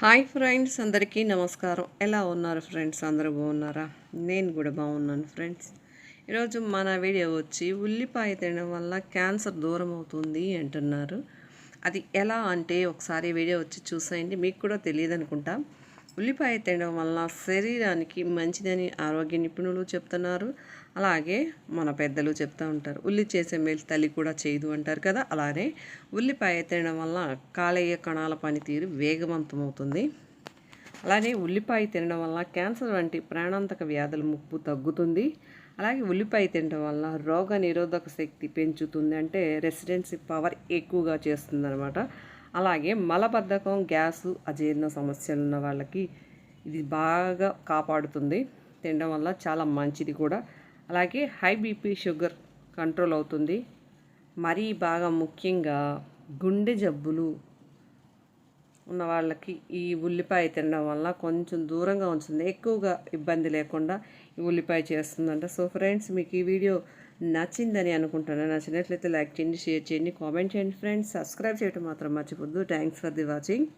Hi friends అందరికీ నమస్కారం. ఎలా ఉన్నారు ఫ్రెండ్స్? అందరూ బాగున్నారా? నేను కూడా బాగున్నాను ఫ్రెండ్స్. ఈరోజు మన వీడియో వచ్చి ఉల్లిపాయ తినడం వల్ల క్యాన్సర్ దూరం అవుతుంది అంటున్నారు. అది ఎలా అంటే ఒకసారి వీడియో వచ్చి చూసేయండి మీకు కూడా తెలియదు అనుకుంటా ఉల్లిపాయ తినడం వల్ల శరీరానికి మంచిదని ఆరోగ్య నిపుణులు చెప్తున్నారు. అలాగే మన పెద్దలు చెప్తూ ఉంటారు. ఉల్లి చేసే మేలు తల్లి కూడా చేయదు అంటారు కదా. అలానే ఉల్లిపాయ తినడం వల్ల కాలేయ కణాల పనితీరు వేగవంతమవుతుంది. అలానే ఉల్లిపాయ తినడం వల్ల క్యాన్సర్ వంటి ప్రాణాంతక వ్యాధుల ముప్పు తగ్గుతుంది. అలాగే ఉల్లిపాయ తినడం వల్ల రోగ నిరోధక శక్తి పెంచుతుంది అంటే రెసిడెన్సీ పవర్ ఎక్కువగా చేస్తుంది అనమాట అలాగే మలబద్ధకం గ్యాసు అజీర్ణ సమస్యలు ఉన్న వాళ్ళకి ఇది బాగా కాపాడుతుంది. తినడం వల్ల చాలా మంచిది కూడా. అలాగే హై బీపీ షుగర్ కంట్రోల్ అవుతుంది. మరీ బాగా ముఖ్యంగా గుండె జబ్బులు ఉన్న వాళ్ళకి ఈ ఉల్లిపాయ తినడం వల్ల కొంచెం దూరంగా ఉంచుతుంది. ఎక్కువగా ఇబ్బంది లేకుండా ఈ ఉల్లిపాయ చేస్తుందంట. సో ఫ్రెండ్స్ మీకు ఈ వీడియో నచ్చిందని అనుకుంటున్నాను నచ్చినట్లయితే లైక్ చేయండి షేర్ చేయండి కామెంట్ చేయండి. ఫ్రెండ్స్ సబ్స్క్రైబ్ చేయడం మాత్రం మర్చిపోద్దు థ్యాంక్స్ ఫర్ ది వాచింగ్.